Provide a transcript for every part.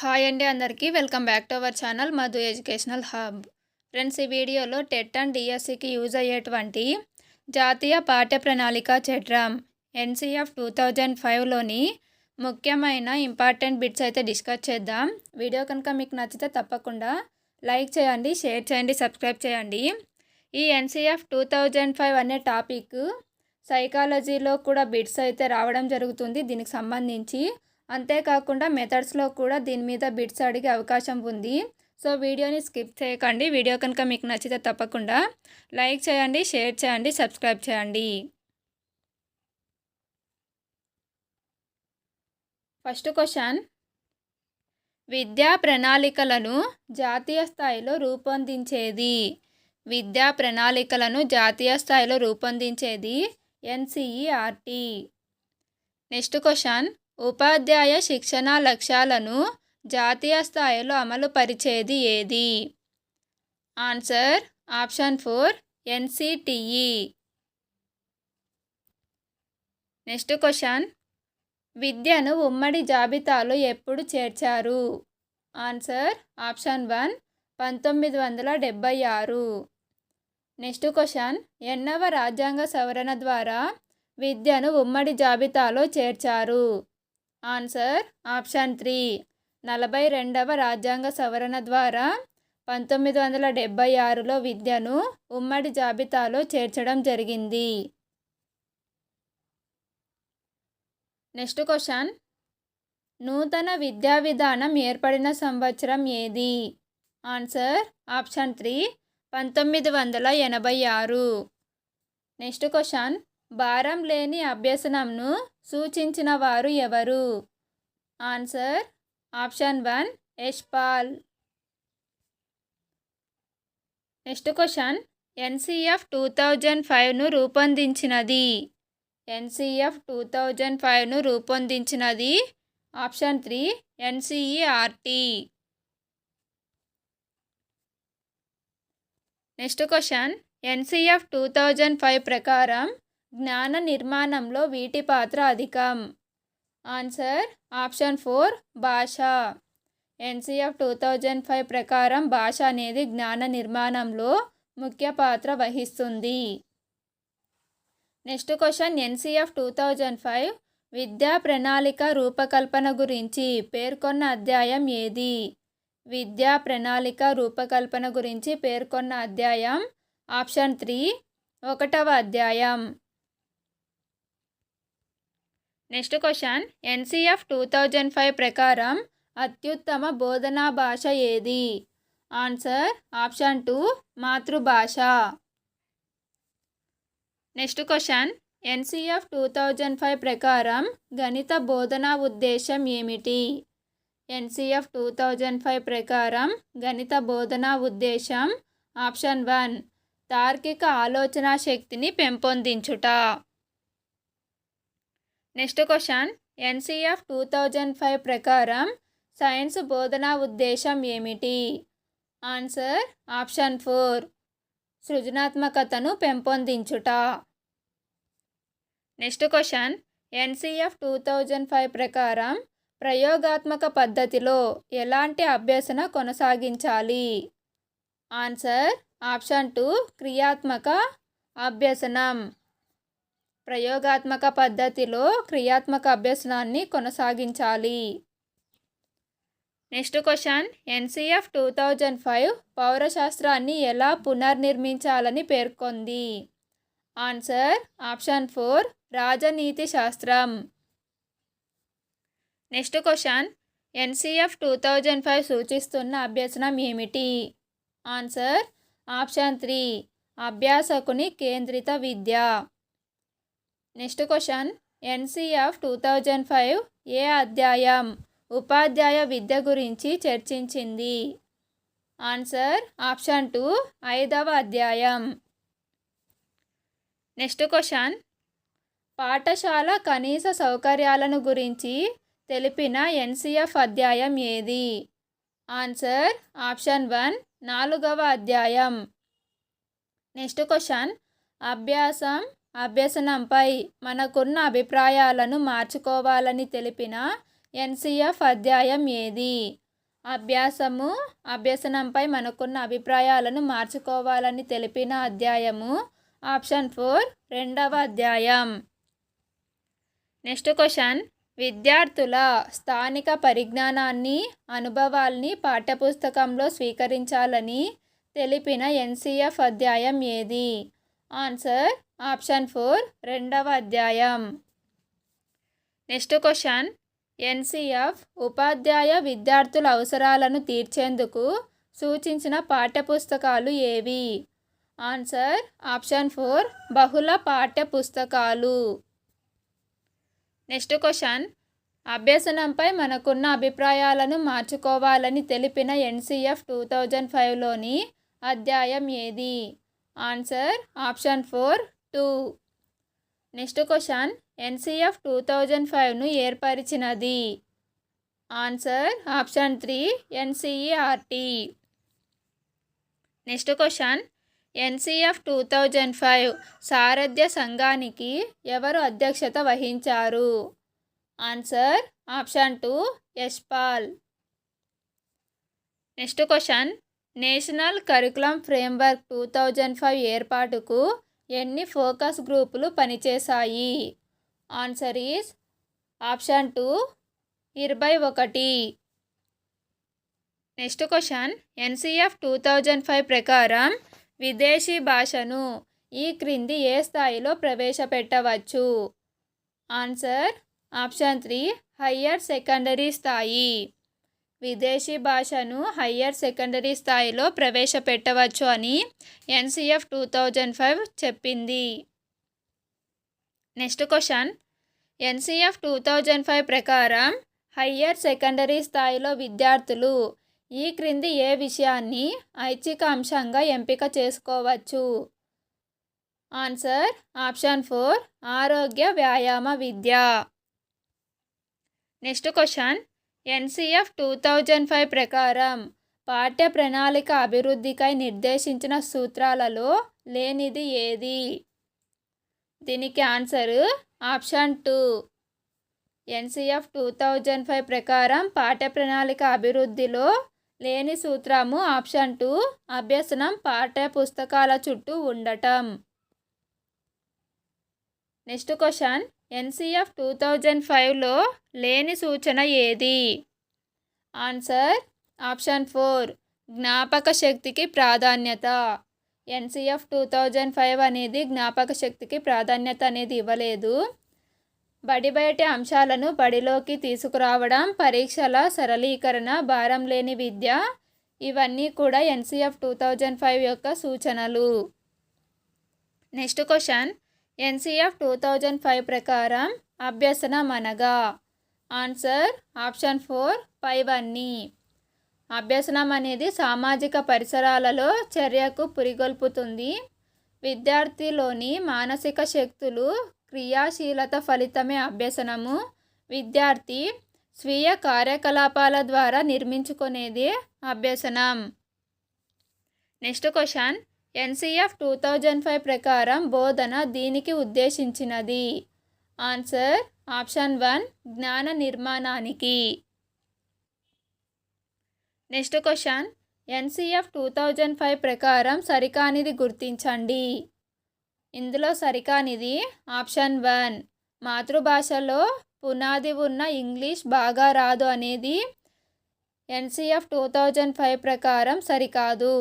Hi అండి అందరికీ. Welcome back to our channel Madhu educational hub. Friends ఈ వీడియోలో టెట్ అండ్ డిఎస్సికి యూజ్ అయ్యేటువంటి జాతీయ పాఠ్య ప్రణాళిక చట్రం ఎన్సిఎఫ్ టూ థౌజండ్ ఫైవ్లోని ముఖ్యమైన ఇంపార్టెంట్ బిట్స్ అయితే డిస్కస్ చేద్దాం. వీడియో కనుక మీకు నచ్చితే తప్పకుండా లైక్ చేయండి షేర్ చేయండి సబ్స్క్రైబ్ చేయండి. ఈ ఎన్సిఎఫ్ టూ థౌజండ్ ఫైవ్ అనే టాపిక్ సైకాలజీలో కూడా బిట్స్ అయితే రావడం జరుగుతుంది. దీనికి సంబంధించి అంతేకాకుండా మెథడ్స్లో కూడా దీని మీద బిట్స్ అడిగే అవకాశం ఉంది. సో వీడియోని స్కిప్ చేయకండి. వీడియో కనుక మీకు నచ్చితే తప్పకుండా లైక్ చేయండి షేర్ చేయండి సబ్స్క్రైబ్ చేయండి. ఫస్ట్ క్వశ్చన్ విద్యా ప్రణాళికలను జాతీయ స్థాయిలో రూపొందించేది? విద్యా ప్రణాళికలను జాతీయ స్థాయిలో రూపొందించేది? ఎన్సిఈఆర్టీ నెక్స్ట్ క్వశ్చన్ ఉపాధ్యాయ శిక్షణ లక్ష్యాలను జాతీయ స్థాయిలో అమలు పరిచేది ఏది? Answer option four NCTE next question. విద్యను ఉమ్మడి జాబితాలో ఎప్పుడు చేర్చారు? ఆన్సర్ ఆప్షన్ వన్ పంతొమ్మిది వందల డెబ్భై ఆరు. Next question. ఎన్నవ రాజ్యాంగ సవరణ ద్వారా విద్యను ఉమ్మడి జాబితాలో చేర్చారు? Answer option three. నలభై రెండవ రాజ్యాంగ సవరణ ద్వారా పంతొమ్మిది వందల డెబ్భై ఆరులో విద్యను ఉమ్మడి జాబితాలో చేర్చడం జరిగింది. Next question. నూతన విద్యా విధానం ఏర్పడిన సంవత్సరం ఏది? ఆన్సర్ ఆప్షన్ త్రీ పంతొమ్మిది వందల ఎనభై ఆరు. Next question. భారం లేని అభ్యసనంను సూచించిన వారు ఎవరు? Answer option one Yashpal. Next question NCF two thousand ఫైవ్ను రూపొందించినది. ఎన్సిఎఫ్ టూ థౌజండ్ ఫైవ్ను రూపొందించినది. Option three NCERT. Next question NCF two thousand five ప్రకారం జ్ఞాన నిర్మాణంలో వీటి పాత్ర అధికం. ఆన్సర్ ఆప్షన్ ఫోర్ భాష. ఎన్సిఎఫ్ టూ థౌజండ్ ఫైవ్ ప్రకారం భాష అనేది జ్ఞాన నిర్మాణంలో ముఖ్య పాత్ర వహిస్తుంది. Next question NCF two thousand five విద్యా ప్రణాళిక రూపకల్పన గురించి పేర్కొన్న అధ్యాయం ఏది? విద్యా ప్రణాళిక రూపకల్పన గురించి పేర్కొన్న అధ్యాయం ఆప్షన్ త్రీ ఒకటవ అధ్యాయం. Next question. NCF two thousand five ప్రకారం అత్యుత్తమ బోధనా భాష ఏది? ఆన్సర్ ఆప్షన్ టూ మాతృభాష. Next question. NCF two thousand five ప్రకారం గణిత బోధనా ఉద్దేశం ఏమిటి? ఎన్సిఎఫ్ టూ థౌజండ్ ఫైవ్ ప్రకారం గణిత బోధనా ఉద్దేశం ఆప్షన్ వన్ తార్కిక ఆలోచన శక్తిని పెంపొందించుట. Next question. NCF two thousand five ప్రకారం సైన్స్ బోధనా ఉద్దేశం ఏమిటి? Answer option four. సృజనాత్మకతను పెంపొందించుట. Next question. NCF two thousand five ప్రకారం ప్రయోగాత్మక పద్ధతిలో ఎలాంటి అభ్యసన కొనసాగించాలి? Answer option two. క్రియాత్మక అభ్యసనం. ప్రయోగాత్మక పద్ధతిలో క్రియాత్మక అభ్యసనాన్ని కొనసాగించాలి. Next question. NCF two thousand five పౌరశాస్త్రాన్ని ఎలా పునర్నిర్మించాలని పేర్కొంది? ఆన్సర్ ఆప్షన్ ఫోర్ రాజనీతి శాస్త్రం. Next question. NCF two thousand five సూచిస్తున్న అభ్యసనం ఏమిటి? ఆన్సర్ ఆప్షన్ త్రీ అభ్యాసకుని కేంద్రిత విద్య. Next question. NCF two thousand five ఏ అధ్యాయం ఉపాధ్యాయ విద్య గురించి చర్చించింది? ఆన్సర్ ఆప్షన్ టూ ఐదవ అధ్యాయం. Next question. పాఠశాల కనీస సౌకర్యాలను గురించి తెలిపిన ఎన్సీఎఫ్ అధ్యాయం ఏది? ఆన్సర్ ఆప్షన్ వన్ నాలుగవ అధ్యాయం. Next question. అభ్యాసం అభ్యసనంపై మనకున్న అభిప్రాయాలను మార్చుకోవాలని తెలిపిన ఎన్సిఎఫ్ అధ్యాయం ఏది? అభ్యాసము అభ్యసనంపై మనకున్న అభిప్రాయాలను మార్చుకోవాలని తెలిపిన అధ్యాయము ఆప్షన్ ఫోర్ రెండవ అధ్యాయం. Next question. విద్యార్థుల స్థానిక పరిజ్ఞానాన్ని అనుభవాల్ని పాఠ్యపుస్తకంలో స్వీకరించాలని తెలిపిన ఎన్సిఎఫ్ అధ్యాయం ఏది? ఆన్సర్ ఆప్షన్ ఫోర్ రెండవ అధ్యాయం. నెక్స్ట్ క్వశ్చన్ ఎన్సిఎఫ్ ఉపాధ్యాయ విద్యార్థుల అవసరాలను తీర్చేందుకు సూచించిన పాఠ్యపుస్తకాలు ఏవి? ఆన్సర్ ఆప్షన్ ఫోర్ బహుళ పాఠ్య పుస్తకాలు నెక్స్ట్ క్వశ్చన్ అభ్యసనంపై మనకున్న అభిప్రాయాలను మార్చుకోవాలని తెలిపిన ఎన్సిఎఫ్ టూ థౌజండ్ ఫైవ్లోని అధ్యాయం ఏది? Answer option four two. Next question NCF two thousand ఫైవ్ను ఏర్పరిచినది. Answer option three NCERT. Next question NCF two thousand five సారథ్య సంఘానికి ఎవరు అధ్యక్షత వహించారు? Answer option two Yashpal. Next question national curriculum framework two thousand five ఏర్పాటుకు ఎన్ని focus గ్రూపులు పనిచేశాయి? Answer is option two ఇరవై ఒకటి. Next question NCF two thousand five ప్రకారం విదేశీ భాషను ఈ క్రింది ఏ స్థాయిలో ప్రవేశపెట్టవచ్చు? Answer option three higher secondary స్థాయి. విదేశీ భాషను హయ్యర్ సెకండరీ స్థాయిలో ప్రవేశపెట్టవచ్చు అని ఎన్సిఎఫ్ టూ థౌజండ్ ఫైవ్ చెప్పింది. Next question. NCF two thousand five ప్రకారం హయ్యర్ సెకండరీ స్థాయిలో విద్యార్థులు ఈ క్రింది ఏ విషయాన్ని ఐచ్ఛిక అంశంగా ఎంపిక చేసుకోవచ్చు? ఆన్సర్ ఆప్షన్ ఫోర్ ఆరోగ్య వ్యాయామ విద్య. Next question. NCF two thousand five ప్రకారం పాఠ్య ప్రణాళిక అభివృద్ధికై నిర్దేశించిన సూత్రాలలో లేనిది ఏది? దీనికి answer option two. NCF two thousand five ప్రకారం పాఠ్య ప్రణాళిక అభివృద్ధిలో లేని సూత్రము ఆప్షన్ టూ అభ్యసనం పాఠ్య పుస్తకాల చుట్టూ ఉండటం. Next question. NCF two thousand ఫైవ్లో లేని సూచన ఏది? ఆన్సర్ ఆప్షన్ ఫోర్ జ్ఞాపక శక్తికి ప్రాధాన్యత. ఎన్సిఎఫ్ టూ థౌజండ్ ఫైవ్ అనేది జ్ఞాపక శక్తికి ప్రాధాన్యత అనేది ఇవ్వలేదు. బడి బయటి అంశాలను బడిలోకి తీసుకురావడం పరీక్షల సరళీకరణ భారం లేని విద్య ఇవన్నీ కూడా ఎన్సిఎఫ్ టూ థౌజండ్ ఫైవ్ యొక్క సూచనలు. Next question NCF two thousand five ప్రకారం అభ్యసనం అనగా ఆన్సర్ ఆప్షన్ ఫోర్ ఫైవ్ అన్నీ అభ్యసనం అనేది సామాజిక పరిసరాలలో చర్యకు పురిగొల్పుతుంది. విద్యార్థిలోని మానసిక శక్తులు క్రియాశీలత ఫలితమే అభ్యసనము. విద్యార్థి స్వీయ కార్యకలాపాల ద్వారా నిర్మించుకునేది అభ్యసనం. Next question. NCF two thousand five ప్రకారం బోధన దీనికి ఉద్దేశించినది. ఆన్సర్ ఆప్షన్ వన్ జ్ఞాన నిర్మాణానికి. Next question NCF two thousand five ప్రకారం సరికానిది గుర్తించండి. ఇందులో సరికానిది ఆప్షన్ వన్ మాతృభాషలో పునాది ఉన్న ఇంగ్లీష్ బాగా రాదు అనేది ఎన్సిఎఫ్ టూ థౌజండ్ ఫైవ్ ప్రకారం సరికాదు.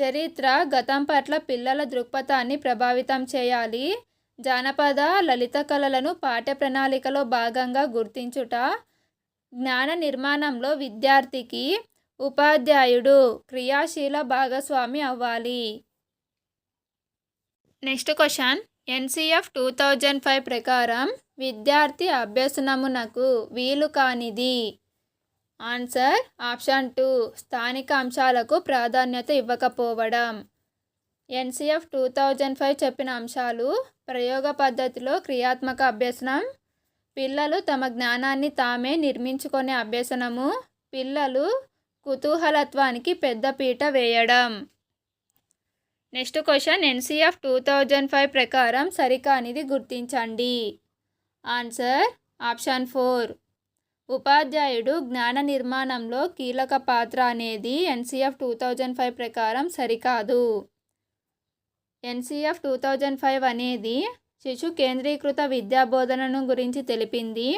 చరిత్ర గతం పట్ల పిల్లల దృక్పథాన్ని ప్రభావితం చేయాలి. జానపద లలిత కళలను పాఠ్య ప్రణాళికలో భాగంగా గుర్తించుట. జ్ఞాన నిర్మాణంలో విద్యార్థికి ఉపాధ్యాయుడు క్రియాశీల భాగస్వామి అవ్వాలి. Next question. NCF two thousand five ప్రకారం విద్యార్థి అభ్యసనమునకు వీలు కానిది. ఆన్సర్ ఆప్షన్ టూ స్థానిక అంశాలకు ప్రాధాన్యత ఇవ్వకపోవడం. ఎన్సిఎఫ్ టూ థౌజండ్ ఫైవ్ చెప్పిన అంశాలు ప్రయోగ పద్ధతిలో క్రియాత్మక అభ్యసనం పిల్లలు తమ జ్ఞానాన్ని తామే నిర్మించుకునే అభ్యసనము పిల్లలు కుతూహలత్వానికి పెద్దపీట వేయడం. Next question NCF two thousand five ప్రకారం సరికానిది గుర్తించండి. Answer option four. ఉపాధ్యాయుడు జ్ఞాన నిర్మాణంలో కీలక పాత్ర అనేది ఎన్సిఎఫ్ టూ థౌజండ్ ఫైవ్ ప్రకారం సరికాదు. ఎన్సిఎఫ్ టూ థౌజండ్ ఫైవ్ అనేది శిశు కేంద్రీకృత విద్యా బోధనను గురించి తెలిపింది.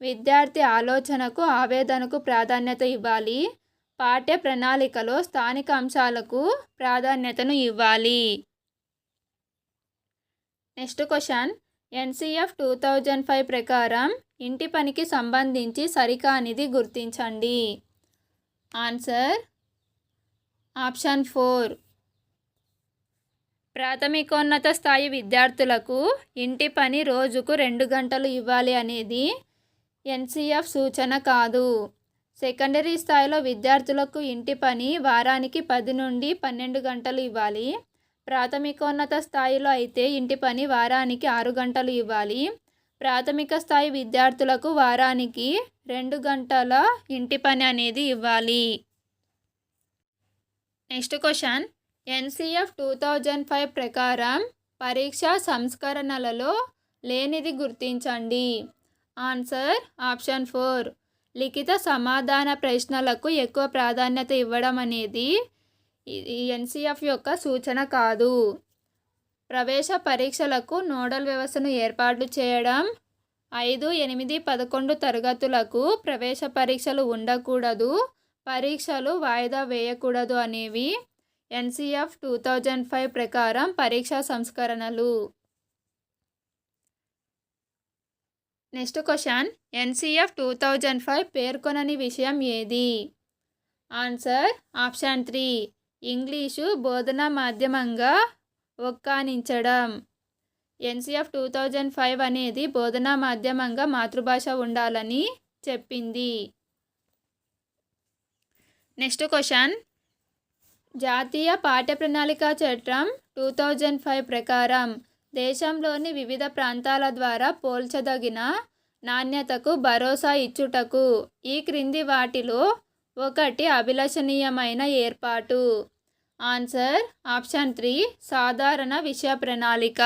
విద్యార్థి ఆలోచనకు ఆవేదనకు ప్రాధాన్యత ఇవ్వాలి. పాఠ్య ప్రణాళికలో స్థానిక అంశాలకు ప్రాధాన్యతను ఇవ్వాలి. Next question. NCF two thousand five ప్రకారం ఇంటి పనికి సంబంధించి సరికానిది గుర్తించండి. ఆన్సర్? Option four. ప్రాథమికోన్నత స్థాయి విద్యార్థులకు ఇంటి పని రోజుకు రెండు గంటలు ఇవ్వాలి అనేది ఎన్సిఎఫ్ సూచన కాదు. సెకండరీ స్థాయిలో విద్యార్థులకు ఇంటి పని వారానికి పది నుండి పన్నెండు గంటలు ఇవ్వాలి. ప్రాథమికోన్నత స్థాయిలో అయితే ఇంటి పని వారానికి ఆరు గంటలు ఇవ్వాలి. ప్రాథమిక స్థాయి విద్యార్థులకు వారానికి రెండు గంటల ఇంటి పని అనేది ఇవ్వాలి. Next question. NCF two thousand five ప్రకారం పరీక్షా సంస్కరణలలో లేనిది గుర్తించండి. Answer option four. లిఖిత సమాధాన ప్రశ్నలకు ఎక్కువ ప్రాధాన్యత ఇవ్వడం అనేది ఇది ఎన్సిఎఫ్ యొక్క సూచన కాదు. ప్రవేశ పరీక్షలకు నోడల్ వ్యవస్థను ఏర్పాటు చేయడం ఐదు ఎనిమిది పదకొండు తరగతులకు ప్రవేశ పరీక్షలు ఉండకూడదు పరీక్షలు వాయిదా వేయకూడదు అనేవి ఎన్సిఎఫ్ టూ థౌజండ్ ఫైవ్ ప్రకారం పరీక్షా సంస్కరణలు. Next question NCF two thousand five పేర్కొనని విషయం ఏది? ఆన్సర్ ఆప్షన్ త్రీ ఇంగ్లీషు బోధనా మాధ్యమంగా ఒక్కానించడం ఎన్సిఎఫ్ టూ థౌజండ్ ఫైవ్ అనేది బోధనా మాధ్యమంగా మాతృభాష ఉండాలని చెప్పింది. Next question. జాతీయ పాఠ్య ప్రణాళిక చట్టం టూ థౌజండ్ ఫైవ్ ప్రకారం దేశంలోని వివిధ ప్రాంతాల ద్వారా పోల్చదగిన నాణ్యతకు భరోసా ఇచ్చుటకు ఈ క్రింది వాటిలో ఒకటి అభిలషణీయమైన ఏర్పాటు. ఆన్సర్ ఆప్షన్ త్రీ సాధారణ విషయ ప్రణాళిక.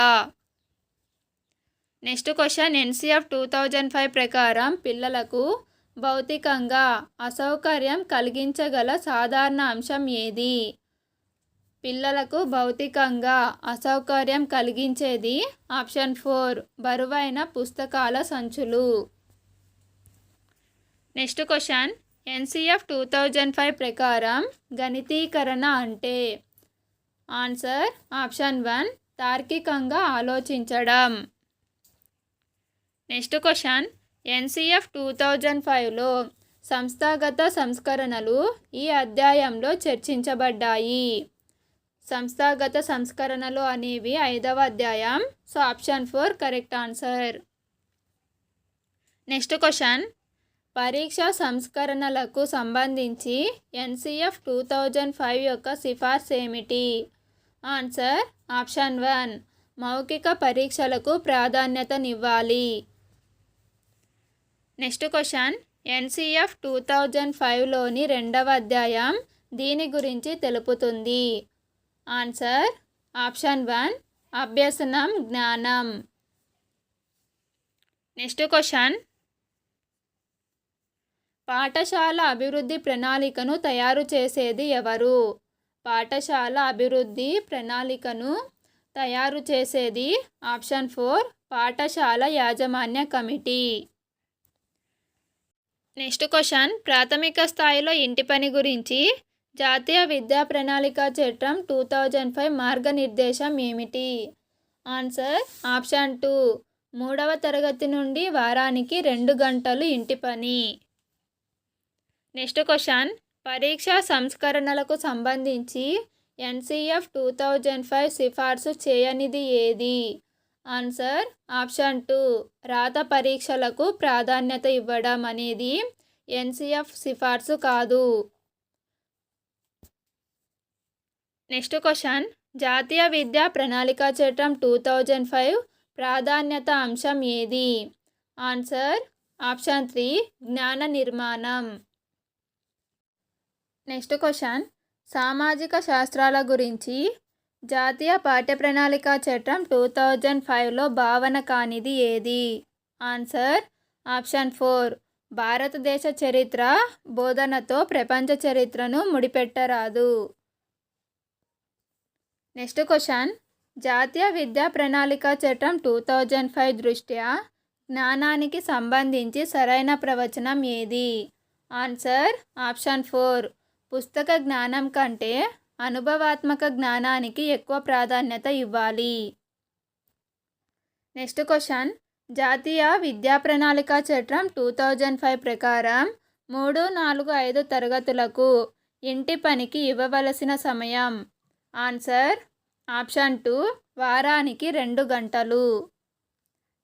Next question NCF two thousand five ప్రకారం పిల్లలకు భౌతికంగా అసౌకర్యం కలిగించగల సాధారణ అంశం ఏది? పిల్లలకు భౌతికంగా అసౌకర్యం కలిగించేది ఆప్షన్ ఫోర్ బరువైన పుస్తకాల సంచులు. Next question NCF two thousand five ప్రకారం గణితీకరణ అంటే ఆన్సర్ ఆప్షన్ వన్ తార్కికంగా ఆలోచించడం. Next question NCF two thousand ఫైవ్లో సంస్థాగత సంస్కరణలు ఈ అధ్యాయంలో చర్చించబడ్డాయి. సంస్థాగత సంస్కరణలు అనేవి ఐదవ అధ్యాయం so option four correct answer. Next question పరీక్ష సంస్కరణలకు సంబంధించి ఎన్సిఎఫ్ టూ థౌజండ్ ఫైవ్ యొక్క సిఫార్సు ఏమిటి? ఆన్సర్ ఆప్షన్ వన్ మౌఖిక పరీక్షలకు ప్రాధాన్యతనివ్వాలి. Next question NCF two thousand ఫైవ్లోని రెండవ అధ్యాయం దీని గురించి తెలుపుతుంది. ఆన్సర్ ఆప్షన్ వన్ అభ్యసనం జ్ఞానం. నెక్స్ట్ క్వశ్చన్ పాఠశాల అభివృద్ధి ప్రణాళికను తయారు చేసేది ఎవరు? పాఠశాల అభివృద్ధి ప్రణాళికను తయారు చేసేది ఆప్షన్ ఫోర్ పాఠశాల యాజమాన్య కమిటీ. నెక్స్ట్ క్వశ్చన్ ప్రాథమిక స్థాయిలో ఇంటి పని గురించి జాతీయ విద్యా ప్రణాళిక చట్టం టూ థౌజండ్ ఫైవ్ మార్గనిర్దేశం ఏమిటి? ఆన్సర్ ఆప్షన్ టూ మూడవ తరగతి నుండి వారానికి రెండు గంటలు ఇంటి పని. Next question. పరీక్షా సంస్కరణలకు సంబంధించి ఎన్సిఎఫ్ టూ థౌజండ్ ఫైవ్ సిఫార్సు చేయనిది ఏది? Answer option two. రాత పరీక్షలకు ప్రాధాన్యత ఇవ్వడం అనేది ఎన్సిఎఫ్ సిఫార్సు కాదు. Next question. జాతీయ విద్యా ప్రణాళిక చట్టం టూ థౌజండ్ ఫైవ్ ప్రాధాన్యత అంశం ఏది? Answer option three. జ్ఞాన నిర్మాణం. Next question. సామాజిక శాస్త్రాల గురించి జాతీయ పాఠ్య ప్రణాళిక చట్టం టూ థౌజండ్ ఫైవ్లో భావన కానిది ఏది? Answer option four. భారతదేశ చరిత్ర బోధనతో ప్రపంచ చరిత్రను ముడిపెట్టరాదు. Next question. జాతీయ విద్యా ప్రణాళిక చట్టం టూ థౌజండ్ ఫైవ్ దృష్ట్యా జ్ఞానానికి సంబంధించి సరైన ప్రవచనం ఏది? Answer option four. పుస్తక జ్ఞానం కంటే అనుభవాత్మక జ్ఞానానికి ఎక్కువ ప్రాధాన్యత ఇవ్వాలి. Next question. జాతీయ విద్యా ప్రణాళిక చట్టం టూ థౌజండ్ ఫైవ్ ప్రకారం మూడు నాలుగు ఐదు తరగతులకు ఇంటి పనికి ఇవ్వవలసిన సమయం. ఆన్సర్. Option two. వారానికి రెండు గంటలు.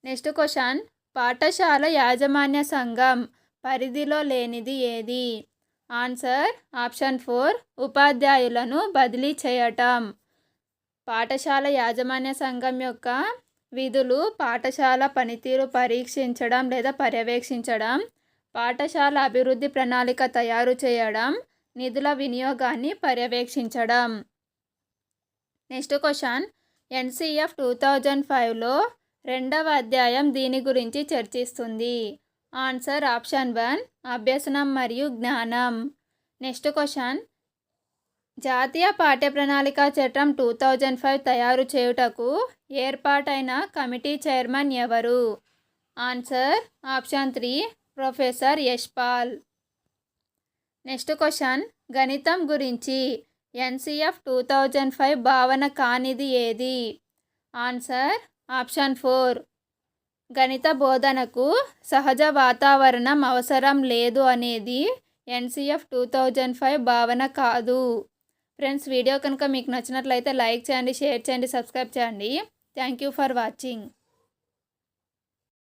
Next question. పాఠశాల యాజమాన్య సంఘం పరిధిలో లేనిది ఏది? ఆన్సర్ ఆప్షన్ ఫోర్ ఉపాధ్యాయులను బదిలీ చేయటం. పాఠశాల యాజమాన్య సంఘం యొక్క విధులు పాఠశాల పనితీరు పరీక్షించడం లేదా పర్యవేక్షించడం పాఠశాల అభివృద్ధి ప్రణాళిక తయారు చేయడం నిధుల వినియోగాన్ని పర్యవేక్షించడం. Next question. NCF two thousand ఫైవ్లో రెండవ అధ్యాయం దీని గురించి చర్చిస్తుంది. ఆన్సర్ ఆప్షన్ వన్ అభ్యసనం మరియు జ్ఞానం. Next question. జాతీయ పాఠ్య ప్రణాళిక చట్టం టూ థౌజండ్ ఫైవ్ తయారు చేయుటకు ఏర్పాటైన కమిటీ చైర్మన్ ఎవరు? Answer option three professor Yashpal. Next question. గణితం గురించి. ఎన్సిఎఫ్ టూ థౌజండ్ ఫైవ్ భావన కానిది ఏది? ఆన్సర్ ఆప్షన్ ఫోర్ గణిత బోధనకు సహజ వాతావరణం అవసరం లేదు అనేది ఎన్సిఎఫ్ టూ థౌజండ్ ఫైవ్ భావన కాదు. ఫ్రెండ్స్ వీడియో కనుక మీకు నచ్చినట్లయితే లైక్ చేయండి షేర్ చేయండి సబ్స్క్రైబ్ చేయండి. Thank you for watching.